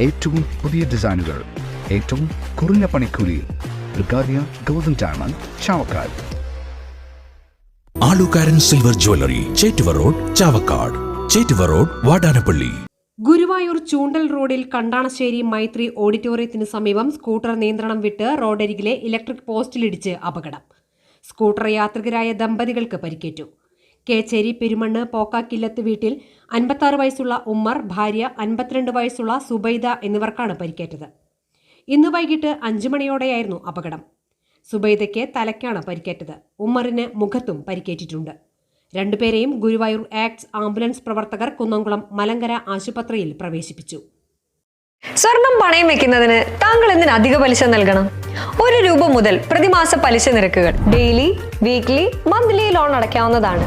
ഏറ്റവും പുതിയ ഡിസൈനുകൾ ഏറ്റവും കുറഞ്ഞ പണിക്കൂലിയിൽ ബ്രിഗാദിയ golden diamond Chavakkad. Alukkaran silver jewellery Chettuva road Chavakkad. Chettuva road Vadanappally. Guruvayur Chundal റോഡിൽ കണ്ടാണശ്ശേരി മൈത്രി ഓഡിറ്റോറിയത്തിന് സമീപം സ്കൂട്ടർ നിയന്ത്രണം വിട്ട് റോഡരികിലെ ഇലക്ട്രിക് പോസ്റ്റിലിടിച്ച് അപകടം. സ്കൂട്ടർ യാത്രികരായ ദമ്പതികൾക്ക് പരിക്കേറ്റു. കേച്ചേരി പെരുമണ്ണ് പോക്കാക്കില്ലത്ത് വീട്ടിൽ അൻപത്താറ് വയസ്സുള്ള ഉമ്മർ ഭാര്യ അൻപത്തിരണ്ട് വയസ്സുള്ള സുബൈദ എന്നിവർക്കാണ് പരിക്കേറ്റത്. ഇന്ന് വൈകിട്ട് അഞ്ചു മണിയോടെയായിരുന്നു അപകടം. സുബൈദയ്ക്ക് തലയ്ക്കാണ് പരിക്കേറ്റത്. ഉമ്മറിന് മുഖത്തും പരിക്കേറ്റിട്ടുണ്ട്. രണ്ടുപേരെയും ഗുരുവായൂർ ആക്ട്സ് ആംബുലൻസ് പ്രവർത്തകർ കുന്നംകുളം മലങ്കര ആശുപത്രിയിൽ പ്രവേശിപ്പിച്ചു. സ്വർണം പണയം വെക്കുന്നതിന് താങ്കൾ എന്തിന് അധിക പലിശ നൽകണം? ഒരു രൂപ മുതൽ പ്രതിമാസ പലിശ നിരക്കുകൾ ഡെയിലി വീക്ക്ലി മന്ത്ലി ലോൺ അടയ്ക്കാവുന്നതാണ്.